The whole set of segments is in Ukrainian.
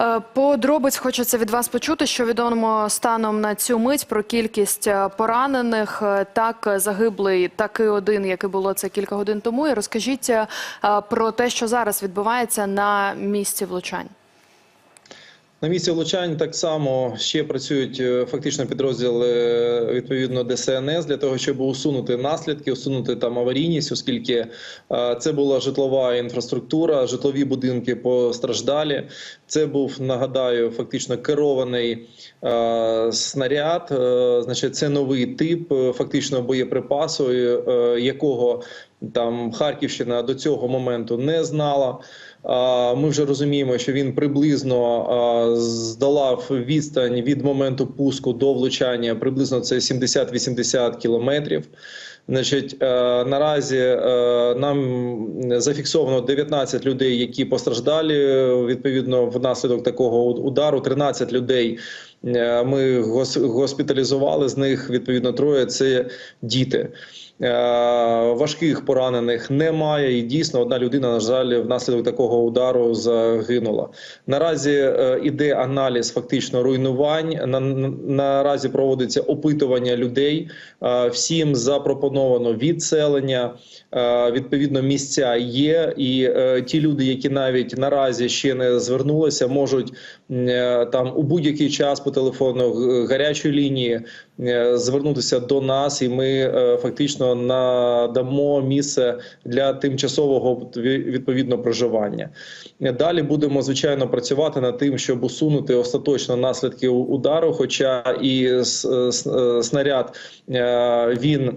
Е, Подробиць хочеться від вас почути, що відомо станом на цю мить про кількість е, поранених. Е, Так загиблий, так і один, який було це кілька годин тому. І розкажіть про те, що зараз відбувається на місці влучань. На місці влучань так само ще працюють е, фактично підрозділи е, відповідно ДСНС для того, щоб усунути наслідки, усунути там аварійність, оскільки е, це була житлова інфраструктура, житлові будинки постраждалі. Це був нагадаю, фактично керований снаряд. Значить, це новий тип фактично боєприпасу, якого там Харківщина до цього моменту не знала. Ми вже розуміємо, що він приблизно здолав відстань від моменту пуску до влучання. Приблизно це 70-80 кілометрів. Значить, е, наразі е, нам зафіксовано 19 людей, які постраждали відповідно внаслідок такого удару. 13 людей ми гос- госпіталізували. З них відповідно троє це діти. Е, Важких поранених немає, і дійсно одна людина, на жаль, внаслідок такого удару загинула. Наразі е, іде аналіз фактично руйнувань. На, на- наразі проводиться опитування людей. Е, Всім запропоновано відселення. Е, Відповідно, місця є, і е, ті люди, які навіть наразі ще не звернулися, можуть е, там у будь-який час по телефону гарячої лінії е, звернутися до нас, і ми е, фактично надамо місце для тимчасового ві- відповідно проживання. Е, Далі будемо звичайно працювати над тим, щоб усунути остаточно наслідки удару. Хоча і е, снаряд е, він.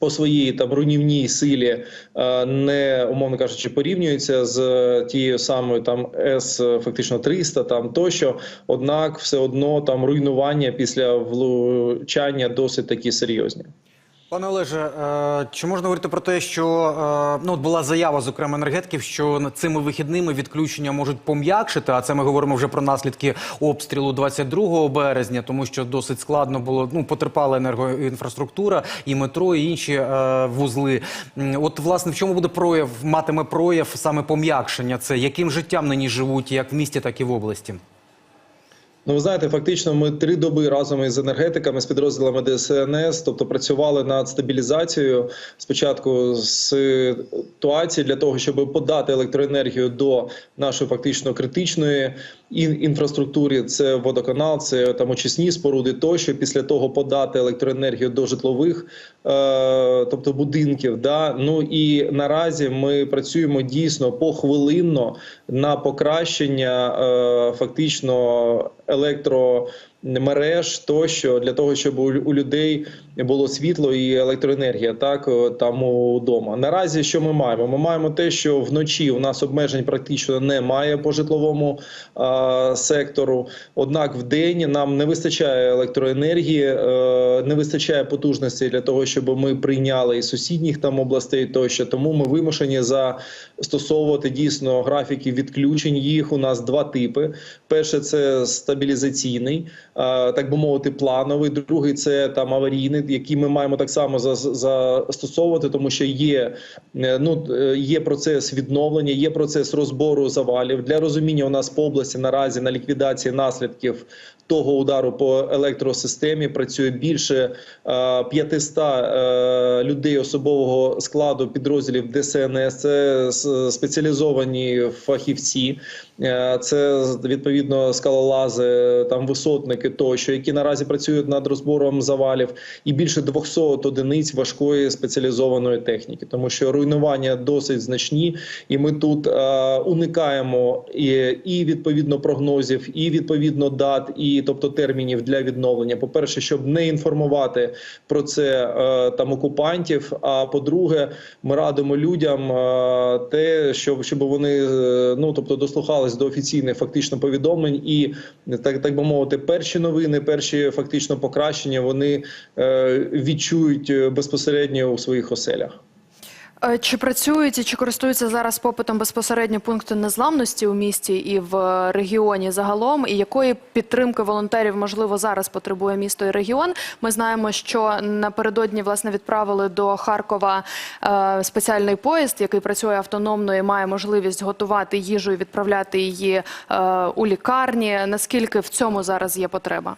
По своїй там руйнівній силі е, не умовно кажучи, порівнюється з тією самою там С фактично 300 там тощо. Однак, все одно там руйнування після влучання досить такі серйозні. Пане Олеже, е, чи можна говорити про те, що е, ну от була заява, зокрема енергетиків, що над цими вихідними відключення можуть пом'якшити? А це ми говоримо вже про наслідки обстрілу 22 березня, тому що досить складно було. Ну потерпала енергоінфраструктура, і метро, і інші е, вузли. От власне в чому буде прояв, матиме прояв саме пом'якшення? Це яким життям нині живуть, як в місті, так і в області? Ну, ви знаєте, фактично, ми три доби разом із енергетиками з підрозділами ДСНС, тобто працювали над стабілізацією спочатку ситуації для того, щоб подати електроенергію до нашої фактично критичної ін- інфраструктури. Це водоканал, це там очисні споруди. Тощо після того подати електроенергію до житлових, тобто будинків. Да? Ну і наразі ми працюємо дійсно похвилинно на покращення фактично фактично електромереж тощо для того, щоб у, людей було світло і електроенергія. Так е, там удома. Наразі що ми маємо? Ми маємо те, що вночі у нас обмежень практично немає по житловому е, сектору. Однак в день нам не вистачає електроенергії, е, не вистачає потужності для того, щоб ми прийняли і сусідніх там областей тощо. Тому ми вимушені застосовувати дійсно графіки відключень. Їх у нас два типи. Перше це стабілізаційний, так би мовити, плановий. Другий це там аварійний, який ми маємо так само за- застосовувати, тому що є е, ну е, є процес відновлення, є процес розбору завалів. Для розуміння у нас по області наразі на ліквідації наслідків того удару по електросистемі працює більше е, 500 е, людей особового складу підрозділів ДСНС. Це спеціалізовані фахівці. Це відповідно скалолази, там висотники тощо, які наразі працюють над розбором завалів, і більше 200 одиниць важкої спеціалізованої техніки, тому що руйнування досить значні, і ми тут е, уникаємо і, і відповідно прогнозів, і відповідно дат, і тобто термінів для відновлення. По перше, щоб не інформувати про це е, там окупантів. А по-друге, ми радимо людям е, те, щоб, щоб вони е, ну тобто дослухались до офіційних фактично повідомлень, і так так би мовити, перші новини, перші фактично покращення вони е, відчують е, безпосередньо у своїх оселях. Е, Чи працюють і чи користуються зараз попитом безпосередньо пункти незламності у місті і в регіоні загалом? І якої підтримки волонтерів можливо зараз потребує місто і регіон? Ми знаємо, що напередодні власне відправили до Харкова е, спеціальний поїзд, який працює автономно і має можливість готувати їжу і відправляти її е, у лікарні. Наскільки в цьому зараз є потреба?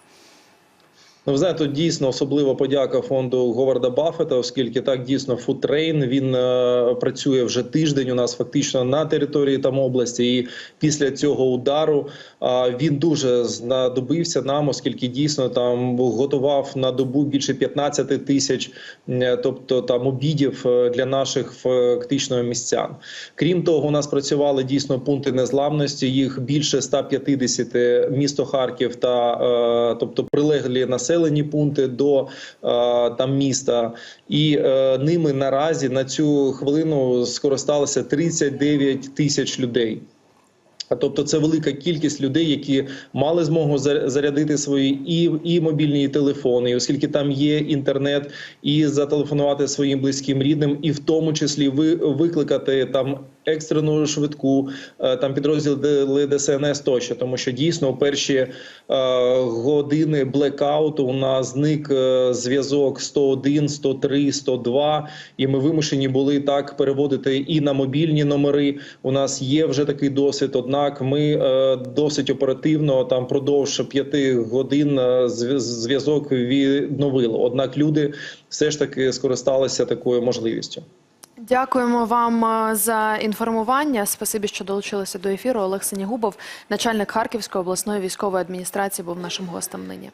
Ну, ви знаєте, тут дійсно особливо подяка фонду Говарда Баффета, оскільки так дійсно фудтрейн він е, працює вже тиждень. У нас фактично на території там області. І після цього удару е, він дуже знадобився нам, оскільки дійсно там готував на добу більше 15 тисяч, е, тобто там обідів е, для наших фактично містян. Крім того, у нас працювали дійсно пункти незламності. Їх більше 150 місто Харків та е, тобто прилеглі населені пункти до е, там міста, і е, ними наразі на цю хвилину скористалося 39 тисяч людей. Тобто це велика кількість людей, які мали змогу за- зарядити свої і, і мобільні телефони, і оскільки там є інтернет, і зателефонувати своїм близьким рідним, і в тому числі ви викликати там екстрену швидку, е, там підрозділи ДСНС тощо, тому що дійсно у перші е, години блекауту у нас зник е, зв'язок 101, 103, 102, і ми вимушені були так переводити і на мобільні номери. У нас є вже такий досвід. Однак ми досить оперативно там продовж п'яти годин зв'язок відновили. Однак люди все ж таки скористалися такою можливістю. Дякуємо вам е, за інформування. Спасибі, що долучилися до ефіру. Олег Синігубов, начальник Харківської обласної військової адміністрації, був нашим гостем нині.